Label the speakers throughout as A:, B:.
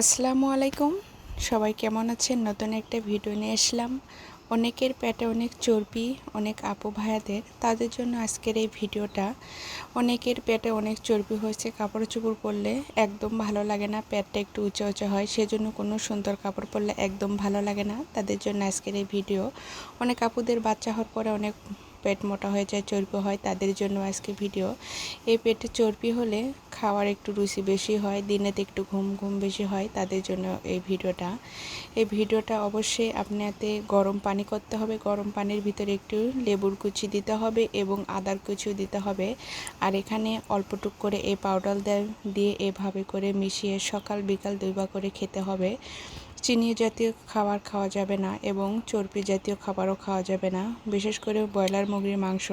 A: আসসালামু আলাইকুম। সবাই কেমন আছেন? নতুন একটা ভিডিও নিয়ে আসলাম। অনেকের পেটে অনেক চর্বি, অনেক আপু ভাইয়াদের। তাদের জন্য আজকের এই ভিডিওটা। অনেকের পেটে অনেক চর্বি হয়েছে কাপড় চোপড় পরলে একদম ভালো লাগে না, পেটটা একটু উঁচা উঁচা হয়। সেজন্য কোনো সুন্দর কাপড় পরলে একদম ভালো লাগে না। তাদের জন্য আজকের এই ভিডিও। অনেক আপুদের বাচ্চা হওয়ার পরে অনেক পেট মোটা হয়ে যায়, চর্বি হয়, তাদের জন্য আজকে ভিডিও। এই পেটে চর্বি হলে খাওয়ার একটু রুচি বেশি হয়, দিনেতে একটু ঘুম ঘুম বেশি হয়, তাদের জন্য এই ভিডিওটা। এই ভিডিওটা অবশ্যই আপনাতে গরম পানি করতে হবে, গরম পানির ভিতরে একটু লেবুর কুচি দিতে হবে এবং আদার কুচিও দিতে হবে। আর এখানে অল্পটুক করে এই পাউডার দিয়ে এভাবে করে মিশিয়ে সকাল, বিকাল দুইবার করে খেতে হবে। চিনি জাতীয় খাবার খাওয়া যাবে না এবং চর্বি জাতীয় খাবারও খাওয়া যাবে না। বিশেষ করে ব্রয়লার মুরগির মাংস,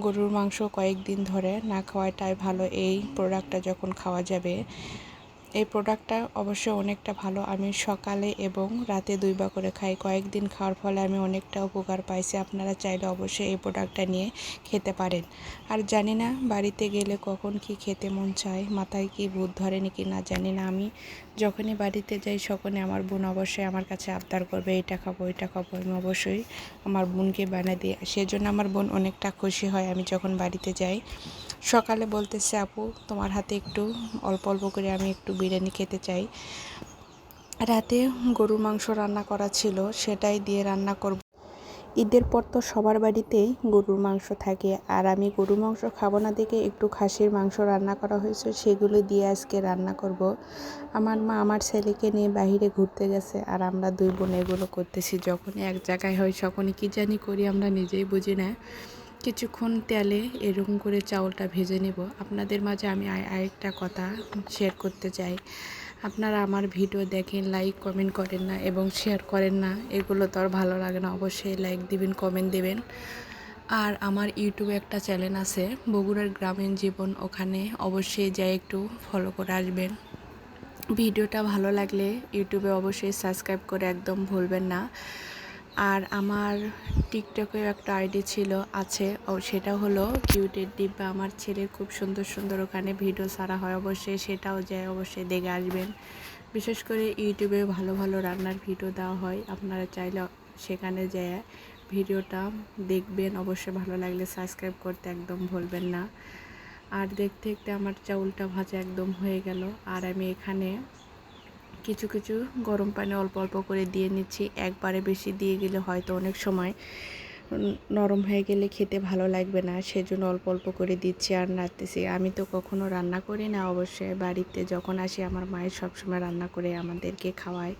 A: গরুর মাংস কয়েকদিন ধরে না খাওয়াটাই ভালো। এই প্রোডাক্টটা যখন খাওয়া যাবে এই প্রোডাক্টটা অবশ্যই অনেকটা ভালো। আমি সকালে এবং রাতে দুইবার করে খাই। কয়েকদিন খাওয়ার ফলে আমি অনেকটা উপকার পাইছি। আপনারা চাইলে অবশ্যই এই প্রোডাক্টটা নিয়ে খেতে পারেন। আর জানি না বাড়িতে গেলে কখন কি খেতে মন চায়, মাথায় কি ভূত ধরে নাকি না জানি না। আমি যখনই বাড়িতে যাই, সকলে আমার বোন অবশ্যই আমার কাছে আবদার করবে এটা খাব এটা খাব। আমি অবশ্যই আমার বোনকে বানিয়ে দিই। সেজন্য আমার বোন অনেকটা খুশি হয় আমি যখন বাড়িতে যাই। সকালে বলতেছে, আপু, তোমার হাতে একটু অল্প অল্প করে আমি একটু বিরিয়ানি খেতে চাই। রাতে গরুর মাংস রান্না করা ছিল, সেটাই দিয়ে রান্না করব। ঈদের পর তো সবার বাড়িতেই গরুর মাংস থাকে, আর আমি গরুর মাংস খাব না দেখে একটু খাসির মাংস রান্না করা হয়েছে, সেগুলো দিয়ে আজকে রান্না করব। আমার মা আমার ছেলেকে নিয়ে বাহিরে ঘুরতে গেছে, আর আমরা দুই বোন এগুলো করতেছি, যখনই এক জায়গায় হয় তখনই কী জানি করি, আমরা নিজেই বুঝি না। কিছুক্ষণ তেলে এরকম করে চাউলটা ভেজে নেব। আপনাদের মাঝে আমি আরেকটা কথা শেয়ার করতে চাই। আপনারা আমার ভিডিও দেখেন লাইক কমেন্ট করেন না এবং শেয়ার করেন না, এগুলো তো আর ভালো লাগে না। অবশ্যই লাইক দিবেন কমেন্ট দেবেন। আর আমার ইউটিউবে একটা চ্যানেল আছে, বগুড়ার গ্রামীণ জীবন। ওখানে অবশ্যই যাই একটু ফলো করে আসবেন। ভিডিওটা ভালো লাগলে ইউটিউবে অবশ্যই সাবস্ক্রাইব করে একদম ভুলবেন না। আর আমার টিকটকেও একটা আইডি ছিল, আছে। ও সেটা হলো কিউটের ডিব্বা। আমার ছেলের খুব সুন্দর সুন্দর ওখানে ভিডিও ছাড়া হয়, অবশ্যই সেটাও যায়, অবশ্যই দেখে আসবেন। বিশেষ করে ইউটিউবে ভালো ভালো রান্নার ভিডিও দেওয়া হয়, আপনারা চাইলে সেখানে যায় ভিডিওটা দেখবেন। অবশ্যই ভালো লাগলে সাবস্ক্রাইব করতে একদম ভুলবেন না। আর দেখতে দেখতে আমার চাউলটা ভাজা একদম হয়ে গেল। আর আমি এখানে কিছু কিছু গরম পানি অল্প অল্প করে দিয়ে নিচ্ছি। একবারে বেশি দিয়ে গেলে হয়তো অনেক সময় নরম হয়ে গেলে খেতে ভালো লাগবে না, সেজন্য অল্প অল্প করে দিচ্ছি আর নাড়তেছি। আমি তো কখনো রান্না করি না অবশ্যই। বাড়িতে যখন আসি, আমার মায়ের সবসময় রান্না করে আমাদেরকে খাওয়ায়।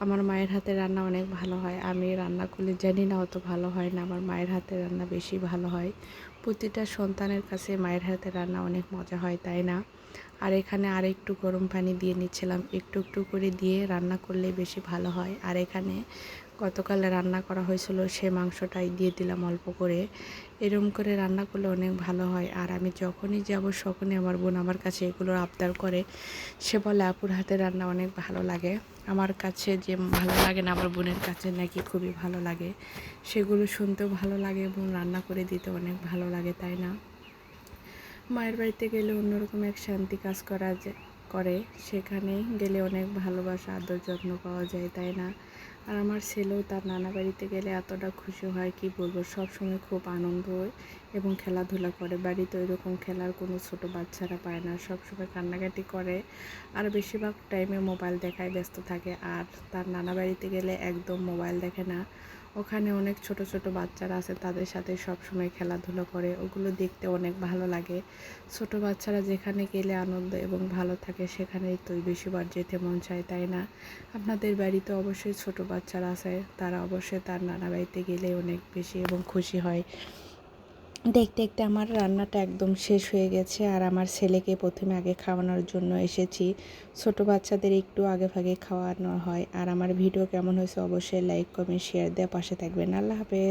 A: আমার মায়ের হাতে রান্না অনেক ভালো হয়। আমি রান্না করলে জানি না অত ভালো হয় না। আমার মায়ের হাতে রান্না বেশি ভালো হয়। প্রতিটা সন্তানের কাছে মায়ের হাতে রান্না অনেক মজা হয়, তাই না? আর এখানে আর একটু গরম পানি দিয়ে নিচ্ছিলাম। একটু একটু করে দিয়ে রান্না করলে বেশি ভালো হয়। আর এখানে গতকালে রান্না করা হয়েছিল সে মাংসটাই দিয়ে দিলাম অল্প করে। এরম করে রান্না করলে অনেক ভালো হয়। আর আমি যখনই যাব, তখনই আমার বোন আমার কাছে এগুলোর আবদার করে। সে বলে, আপুর হাতে রান্না অনেক ভালো লাগে। আমার কাছে যে ভালো লাগে না, আমার বোনের কাছে নাকি খুবই ভালো লাগে। সেগুলো শুনতেও ভালো লাগে এবং রান্না করে দিতে অনেক ভালো লাগে, তাই না? মায়ের বাড়িতে গেলে অন্যরকম এক শান্তি কাজ করা করে, সেখানে গেলে অনেক ভালোবাসা, আদর যত্ন পাওয়া যায়, তাই না? আর আমার ছেলেও তার নানা বাড়িতে গেলে এতটা খুশি হয়, কি বলব, সব সময় খুব আনন্দ হয় এবং খেলাধুলা করে। বাড়িতে ওইরকম খেলার কোনো ছোট বাচ্চারা পায় না, সব সময় কান্নাকাটি করে। আর বেশিরভাগ টাইমে মোবাইল দেখায়, ব্যস্ত থাকে। আর তার নানা বাড়িতে গেলে একদম মোবাইল দেখে না। ওখানে অনেক ছোট ছোট বাচ্চারা আছে, তাদের সাথে সবসময় খেলাধুলো করে। ওগুলো দেখতে অনেক ভালো লাগে। ছোট বাচ্চারা যেখানে গেলে আনন্দ এবং ভালো থাকে, সেখানেই তো বেশিবার যেতে মন চায়, তাই না? আপনাদের বাড়িতে অবশ্যই ছোট বাচ্চারা আছে, তারা অবশ্যই তার নানা বাড়িতে গেলে অনেক বেশি এবং খুশি হয়। দেখতে দেখতে আমার রান্নাটা একদম শেষ হয়ে গেছে আর আমার ছেলেকে প্রথমে আগে খাওয়ানোর জন্য এসেছি। ছোট বাচ্চাদের একটু আগে ভাগে খাওয়ানো হয় আর আমার ভিডিও কেমন হয়েছে অবশ্যই লাইক কমেন্ট শেয়ার দেওয়া পাশে থাকবেন। আল্লাহ হাফেজ।